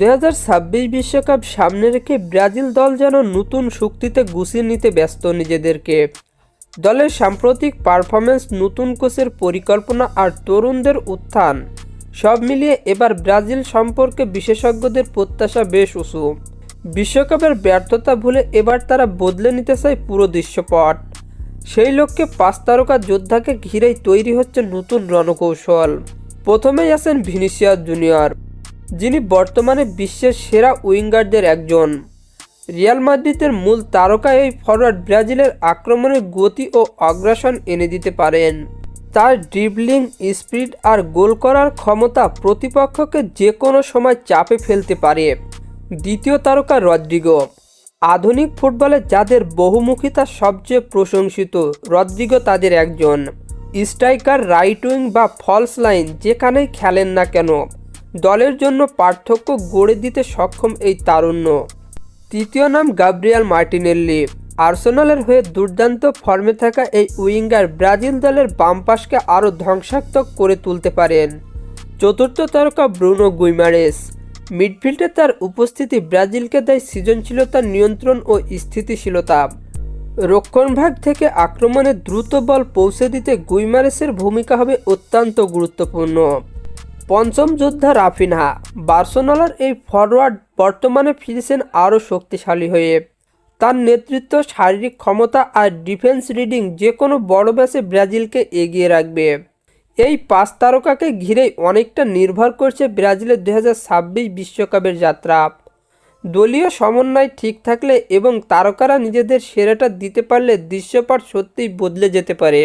দুই বিশ্বকাপ সামনে রেখে ব্রাজিল দল যেন নতুন শক্তিতে গুছিয়ে নিতে ব্যস্ত নিজেদেরকে। দলের সাম্প্রতিক পারফরমেন্স নতুন কোচের পরিকল্পনা আর তরুণদের উত্থান, সব মিলিয়ে এবার ব্রাজিল সম্পর্কে বিশেষজ্ঞদের প্রত্যাশা বেশ উঁচু। বিশ্বকাপের ব্যর্থতা ভুলে এবার তারা বদলে নিতে চায় পুরো দৃশ্যপট। সেই লক্ষ্যে পাঁচ তারকা যোদ্ধাকে ঘিরেই তৈরি হচ্ছে নতুন রণকৌশল। প্রথমেই আছেন ভিনিসিয়াস জুনিয়র। যিনি বর্তমানে বিশ্বের সেরা উইঙ্গারদের একজন। রিয়াল মাদ্রিদের মূল তারকা এই ফরওয়ার্ড ব্রাজিলের আক্রমণের গতি ও অগ্রাসন এনে দিতে পারেন। তার ড্রিবলিং স্পিড আর গোল করার ক্ষমতা প্রতিপক্ষকে যে কোনো সময় চাপে ফেলতে পারে। দ্বিতীয় তারকা রদ্রিগো। আধুনিক ফুটবলে যাদের বহুমুখিতা সবচেয়ে প্রশংসিত, রদ্রিগো তাদের একজন। স্ট্রাইকার, রাইট উইং বা ফলস লাইন যেখানেই খেলেন না কেন। দলের জন্য পার্থক্য গড়ে দিতে সক্ষম এই তারুণ্য। তৃতীয় নাম গাব্রিয়াল মার্টিনেল্লি। আর্সেনালের হয়ে দুর্দান্ত ফর্মে থাকা এই উইঙ্গার ব্রাজিল দলের বাম পাশকে আরও ধ্বংসাত্মক করে তুলতে পারেন। চতুর্থ তারকা ব্রুনো গুইমারেস। মিডফিল্ডে তার উপস্থিতি ব্রাজিলকে দেয় সৃজনশীলতা, নিয়ন্ত্রণ ও স্থিতিশীলতা। রক্ষণভাগ থেকে আক্রমণে দ্রুত বল পৌঁছে দিতে গুইমারেসের ভূমিকা হবে অত্যন্ত গুরুত্বপূর্ণ। পঞ্চম যোদ্ধা রাফিনহা। বার্সেলোনার এই ফরওয়ার্ড বর্তমানে ফিরেছেন আরও শক্তিশালী হয়ে। তার নেতৃত্ব, শারীরিক ক্ষমতা আর ডিফেন্স রিডিং যে কোনো বড় ম্যাচে ব্রাজিলকে এগিয়ে রাখবে। এই পাঁচ তারকাকে ঘিরেই অনেকটা নির্ভর করছে ব্রাজিলের দু হাজার বিশ্বকাপের যাত্রা। দলীয় সমন্বয় ঠিক থাকলে এবং তারকারা নিজেদের সেরাটা দিতে পারলে দৃশ্যপট সত্যিই বদলে যেতে পারে।